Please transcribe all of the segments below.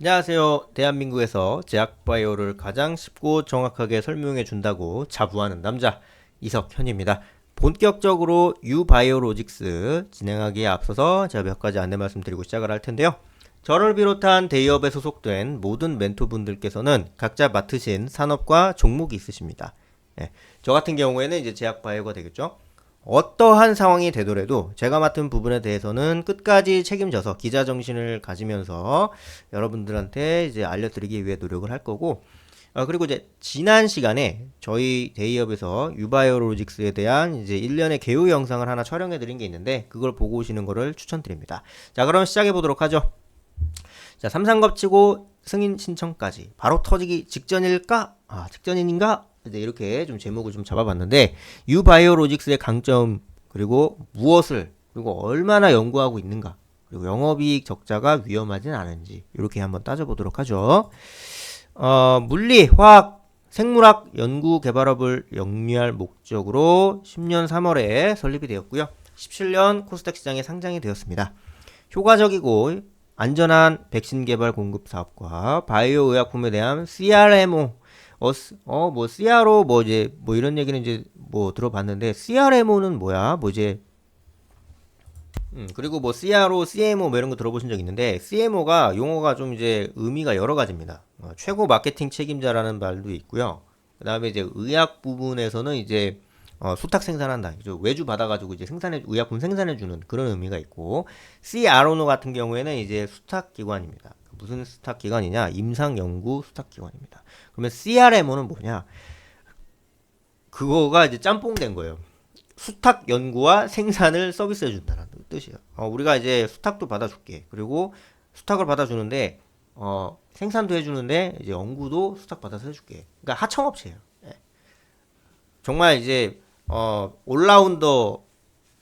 안녕하세요. 대한민국에서 제약 바이오를 가장 쉽고 정확하게 설명해 준다고 자부하는 남자 이석현입니다. 본격적으로 유바이오로직스 진행하기에 앞서서 제가 몇 가지 안내 말씀드리고 시작을 할 텐데요. 저를 비롯한 대기업에 소속된 모든 멘토분들께서는 각자 맡으신 산업과 종목이 있으십니다. 예, 저 같은 경우에는 이제 제약 바이오가 되겠죠. 어떠한 상황이 되더라도 제가 맡은 부분에 대해서는 끝까지 책임져서 기자 정신을 가지면서 여러분들한테 이제 알려드리기 위해 노력을 할 거고 어, 그리고 이제 지난 시간에 저희 대기업에서 유바이오로직스에 대한 이제 일련의 개요 영상을 하나 촬영해 드린 게 있는데 그걸 보고 오시는 거를 추천드립니다. 자, 그럼 시작해 보도록 하죠. 자, 삼상겁치고 승인 신청까지 바로 터지기 직전일까? 아, 직전인가? 이제 이렇게 좀 제목을 좀 잡아봤는데 유바이오로직스의 강점 그리고 무엇을 그리고 얼마나 연구하고 있는가 그리고 영업이익 적자가 위험하진 않은지 이렇게 한번 따져보도록 하죠. 어, 물리, 화학, 생물학 연구 개발업을 영위할 목적으로 10년 3월에 설립이 되었고요. 17년 코스닥 시장에 상장이 되었습니다. 효과적이고 안전한 백신 개발 공급 사업과 바이오 의약품에 대한 CRMO 어, 어, 뭐, CRO, 뭐, 이제, 뭐, 이런 얘기는 이제, 뭐, 들어봤는데, CRMO는 뭐야? 뭐, 이제, 음, 그리고 뭐, CRO, CMO, 뭐, 이런 거 들어보신 적 있는데, CMO가, 용어가 좀 이제, 의미가 여러 가지입니다. 어, 최고 마케팅 책임자라는 말도 있고요. 그 다음에 이제, 의학 부분에서는 이제, 어, 수탁 생산한다. 외주 받아가지고 이제 생산해, 의약품 생산해 주는 그런 의미가 있고, CRO 같은 경우에는 이제 수탁 기관입니다. 무슨 수탁 기관이냐? 임상 연구 수탁 기관입니다. 그러면 CRMO는 뭐냐? 그거가 이제 짬뽕 된 거예요. 수탁 연구와 생산을 서비스해 준다는 뜻이에요. 어, 우리가 이제 수탁도 받아줄게. 그리고 수탁을 받아주는데 어, 생산도 해주는데 이제 연구도 수탁 받아서 해줄게. 그러니까 하청업체예요. 예. 정말 이제 어, 올라운더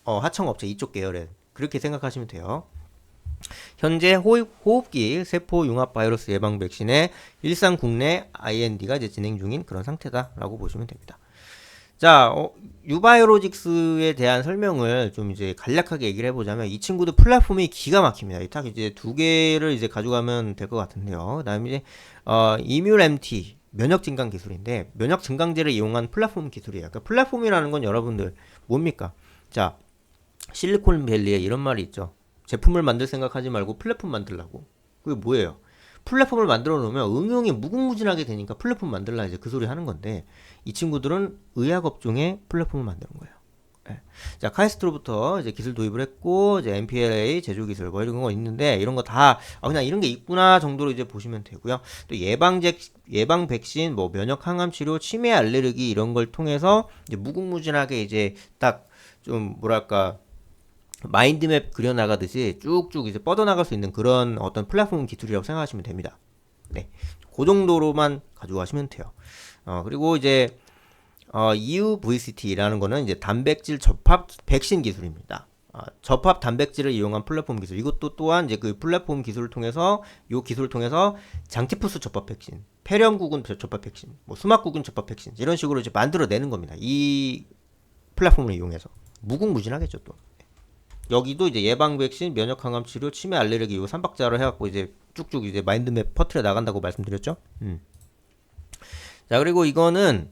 어, 하청업체 이쪽 계열에 그렇게 생각하시면 돼요. 현재 호흡, 호흡 기 세포 융합 바이러스 예방 백신의 일상 국내 IND가 이제 진행 중인 그런 상태다라고 보시면 됩니다. 자, 어, 유바이오로직스에 대한 설명을 좀 이제 간략하게 얘기를 해보자면 이 친구들 플랫폼이 기가 막힙니다. 딱 이제 두 개를 이제 가져가면 될 것 같은데요. 그 다음에 이제 어, 이뮤 MT 면역 증강 기술인데 면역 증강제를 이용한 플랫폼 기술이에요. 그러니까 플랫폼이라는 건 여러분들 뭡니까? 자, 실리콘밸리에 이런 말이 있죠. 제품을 만들 생각하지 말고 플랫폼 만들라고. 그게 뭐예요? 플랫폼을 만들어 놓으면 응용이 무궁무진하게 되니까 플랫폼 만들라 이제 그 소리 하는 건데 이 친구들은 의학 업종에 플랫폼을 만드는 거예요. 네. 자, 카이스트로부터 이제 기술 도입을 했고 이제 MPLA 제조 기술 뭐 이런 거 있는데 이런 거다 아, 그냥 이런 게 있구나 정도로 이제 보시면 되고요. 또 예방제 예방 백신 뭐 면역 항암 치료 치매 알레르기 이런 걸 통해서 이제 무궁무진하게 이제 딱 좀 뭐랄까 마인드맵 그려나가듯이 쭉쭉 이제 뻗어나갈 수 있는 그런 어떤 플랫폼 기술이라고 생각하시면 됩니다. 네. 그 정도로만 가져가시면 돼요. 어, 그리고 이제, 어, EUVCT라는 거는 이제 단백질 접합 백신 기술입니다. 어, 접합 단백질을 이용한 플랫폼 기술. 이것도 또한 이제 그 플랫폼 기술을 통해서, 요 기술을 통해서 장티푸스 접합 백신, 폐렴구군 접합 백신, 뭐 수막구군 접합 백신, 이런 식으로 이제 만들어내는 겁니다. 이 플랫폼을 이용해서. 무궁무진하겠죠, 또. 여기도 이제 예방 백신, 면역 항암 치료, 치매 알레르기 요 삼박자로 해갖고 이제 쭉쭉 이제 마인드맵 퍼트려 나간다고 말씀드렸죠. 음. 자 그리고 이거는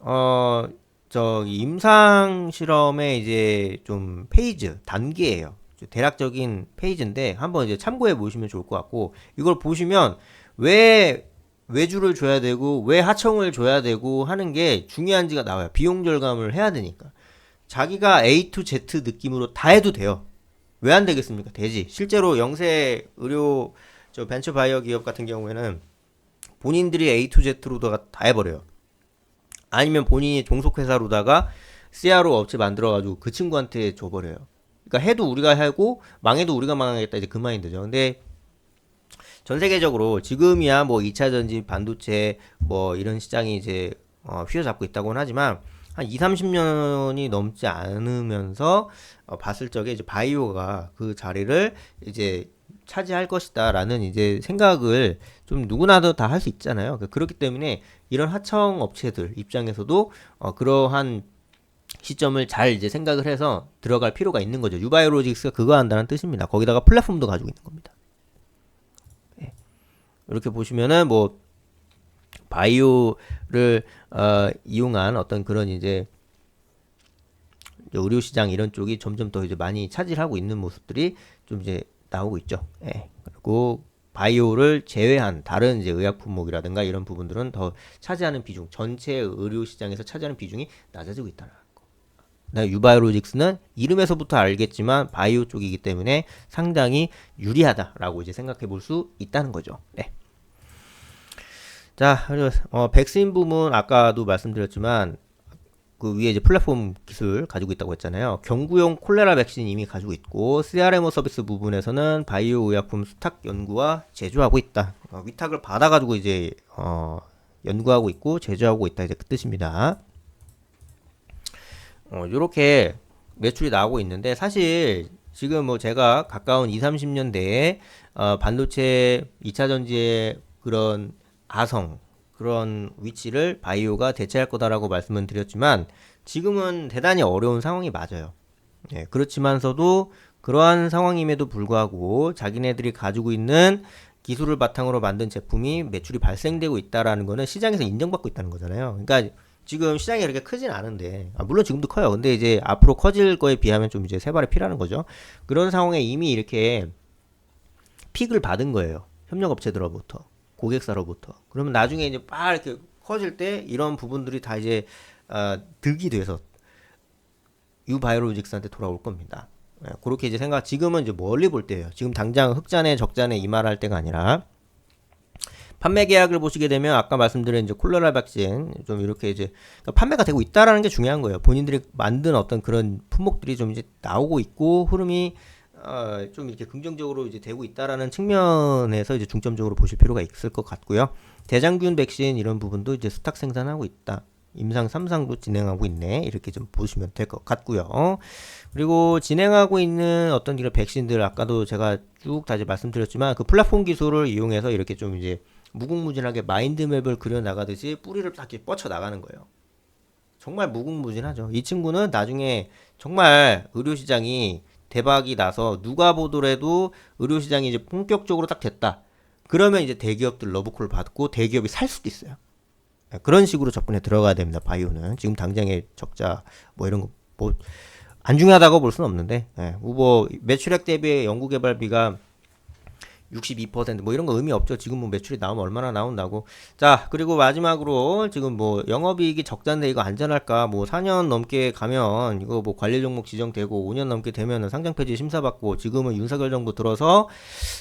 어저 임상 실험의 이제 좀 페이지 단계예요. 대략적인 페이지인데 한번 이제 참고해 보시면 좋을 것 같고 이걸 보시면 왜 외주를 줘야 되고 왜 하청을 줘야 되고 하는 게 중요한지가 나와요. 비용 절감을 해야 되니까. 자기가 A to Z 느낌으로 다 해도 돼요. 왜 안 되겠습니까? 되지. 실제로 영세 의료 저 벤처 바이오 기업 같은 경우에는 본인들이 A to Z로다가 다 해버려요. 아니면 본인이 종속 회사로다가 CRO 업체 만들어가지고 그 친구한테 줘버려요. 그러니까 해도 우리가 하고 망해도 우리가 망하겠다 이제 그 마인드죠. 근데 전 세계적으로 지금이야 뭐 2차 전지 반도체 뭐 이런 시장이 이제 어, 휘어잡고 있다고는 하지만 한 2, 30년이 넘지 않으면서 어, 봤을 적에 이제 바이오가 그 자리를 이제 차지할 것이다라는 이제 생각을 좀 누구나도 다 할 수 있잖아요. 그러니까 그렇기 때문에 이런 하청 업체들 입장에서도 어, 그러한 시점을 잘 이제 생각을 해서 들어갈 필요가 있는 거죠. 유바이오로직스가 그거 한다는 뜻입니다. 거기다가 플랫폼도 가지고 있는 겁니다. 네. 이렇게 보시면은 뭐 바이오를 어, 이용한 어떤 그런 이제 의료 시장 이런 쪽이 점점 더 이제 많이 차지하고 있는 모습들이 좀 이제 나오고 있죠. 예. 그리고 바이오를 제외한 다른 이제 의약 품목이라든가 이런 부분들은 더 차지하는 비중, 전체 의료 시장에서 차지하는 비중이 낮아지고 있다는 거. 유바이오로직스는 이름에서부터 알겠지만 바이오 쪽이기 때문에 상당히 유리하다라고 이제 생각해 볼 수 있다는 거죠. 네. 자, 그리고 어, 백신 부문 아까도 말씀드렸지만 그 위에 이제 플랫폼 기술 가지고 있다고 했잖아요. 경구용 콜레라 백신 이미 가지고 있고 CRMO 서비스 부분에서는 바이오 의약품 수탁 연구와 제조하고 있다. 어, 위탁을 받아가지고 이제 어, 연구하고 있고 제조하고 있다 이제 그 뜻입니다. 어, 요렇게 매출이 나오고 있는데 사실 지금 뭐 제가 가까운 2, 30년대에 어, 반도체 2차 전지의 그런 아성 그런 위치를 바이오가 대체할 거다라고 말씀을 드렸지만 지금은 대단히 어려운 상황이 맞아요. 예, 그렇지만서도 그러한 상황임에도 불구하고 자기네들이 가지고 있는 기술을 바탕으로 만든 제품이 매출이 발생되고 있다라는 거는 시장에서 인정받고 있다는 거잖아요. 그러니까 지금 시장이 그렇게 크진 않은데 아, 물론 지금도 커요. 근데 이제 앞으로 커질 거에 비하면 좀 이제 세 발의 피라는 거죠. 그런 상황에 이미 이렇게 픽을 받은 거예요. 협력업체들로부터 고객사로부터. 그러면 나중에 이제 막 이렇게 커질 때 이런 부분들이 다 이제 어, 득이 돼서 유바이오로직스한테 돌아올 겁니다. 예, 그렇게 이제 생각 지금은 이제 멀리 볼 때예요. 지금 당장 흑잔에 적잔에 이말 할 때가 아니라 판매 계약을 보시게 되면 아까 말씀드린 이제 콜레라 백신 좀 이렇게 이제 그러니까 판매가 되고 있다라는 게 중요한 거예요. 본인들이 만든 어떤 그런 품목들이 좀 이제 나오고 있고 흐름이 어, 좀 이렇게 긍정적으로 이제 되고 있다라는 측면에서 이제 중점적으로 보실 필요가 있을 것 같고요. 대장균 백신 이런 부분도 이제 수탁 생산하고 있다. 임상 3상도 진행하고 있네. 이렇게 좀 보시면 될 것 같고요. 그리고 진행하고 있는 어떤 이런 백신들 아까도 제가 쭉 다시 말씀드렸지만 그 플랫폼 기술을 이용해서 이렇게 좀 이제 무궁무진하게 마인드맵을 그려 나가듯이 뿌리를 딱 이렇게 뻗쳐 나가는 거예요. 정말 무궁무진하죠. 이 친구는 나중에 정말 의료 시장이 대박이 나서 누가 보더라도 의료 시장이 이제 본격적으로 딱 됐다. 그러면 이제 대기업들 러브콜 받고 대기업이 살 수도 있어요. 네, 그런 식으로 접근해 들어가야 됩니다. 바이오는 지금 당장의 적자 뭐 이런 거 뭐 안 중요하다고 볼 수는 없는데 예, 뭐 매출액 대비 연구개발비가 62%뭐 이런 거 의미 없죠. 지금 뭐 매출이 나오면 얼마나 나온다고. 자, 그리고 마지막으로 지금 뭐 영업이익이 적자인데 이거 안전할까? 뭐 4년 넘게 가면 이거 뭐 관리 종목 지정되고 5년 넘게 되면은 상장 폐지 심사 받고 지금은 윤석열 정부 들어서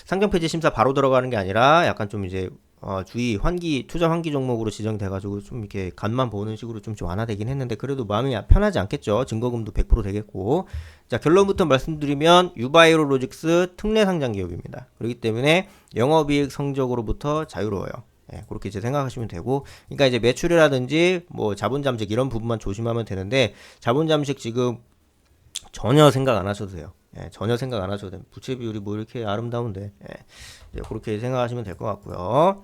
상장 폐지 심사 바로 들어가는 게 아니라 약간 좀 이제 어, 주의 환기 투자 환기 종목으로 지정돼가지고 좀 이렇게 간만 보는 식으로 좀, 좀 완화되긴 했는데 그래도 마음이 편하지 않겠죠. 증거금도 100% 되겠고 자 결론부터 말씀드리면 유바이로 로직스 특례 상장 기업입니다. 그렇기 때문에 영업이익 성적으로부터 자유로워요. 예, 그렇게 이제 생각하시면 되고, 그러니까 이제 매출이라든지 뭐 자본 잠식 이런 부분만 조심하면 되는데 자본 잠식 지금 전혀 생각 안 하셔도 돼요. 예, 전혀 생각 안 하셔도 돼요. 부채 비율이 뭐 이렇게 아름다운데, 예, 그렇게 생각하시면 될 것 같고요.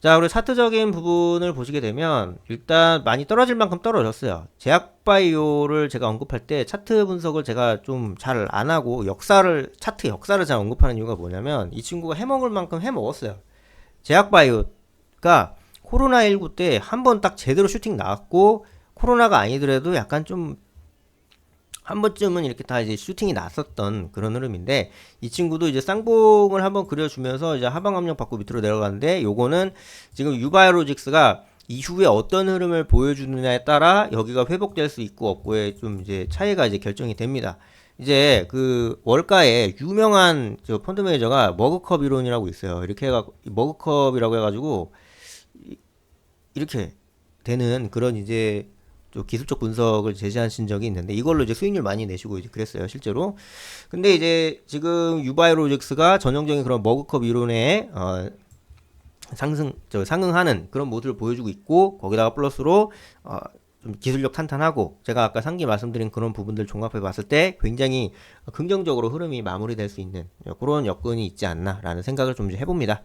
자, 그리고 차트적인 부분을 보시게 되면 일단 많이 떨어질 만큼 떨어졌어요. 제약바이오를 제가 언급할 때 차트 분석을 제가 좀 잘 안 하고 역사를 차트 역사를 잘 언급하는 이유가 뭐냐면 이 친구가 해먹을 만큼 해먹었어요. 제약바이오가 코로나19 때 한 번 딱 제대로 슈팅 나왔고 코로나가 아니더라도 약간 좀 한 번쯤은 이렇게 다 이제 슈팅이 났었던 그런 흐름인데 이 친구도 이제 쌍봉을 한번 그려주면서 이제 하방 압력 받고 밑으로 내려가는데 요거는 지금 유바이로직스가 이후에 어떤 흐름을 보여주느냐에 따라 여기가 회복될 수 있고 없고의 좀 이제 차이가 이제 결정이 됩니다. 이제 그 월가에 유명한 저 펀드 매니저가 머그컵 이론이라고 있어요. 이렇게 해가 머그컵이라고 해가지고 이렇게 되는 그런 이제 또 기술적 분석을 제시하신 적이 있는데 이걸로 이제 수익률 많이 내시고 이제 그랬어요 실제로 근데 이제 지금 유바이로직스가 전형적인 그런 머그컵 이론에 어 상승 저 상응하는 그런 모습을 보여주고 있고 거기다가 플러스로 어 좀 기술력 탄탄하고 제가 아까 상기 말씀드린 그런 부분들 종합해 봤을 때 굉장히 긍정적으로 흐름이 마무리될 수 있는 그런 여건이 있지 않나라는 생각을 좀 해봅니다.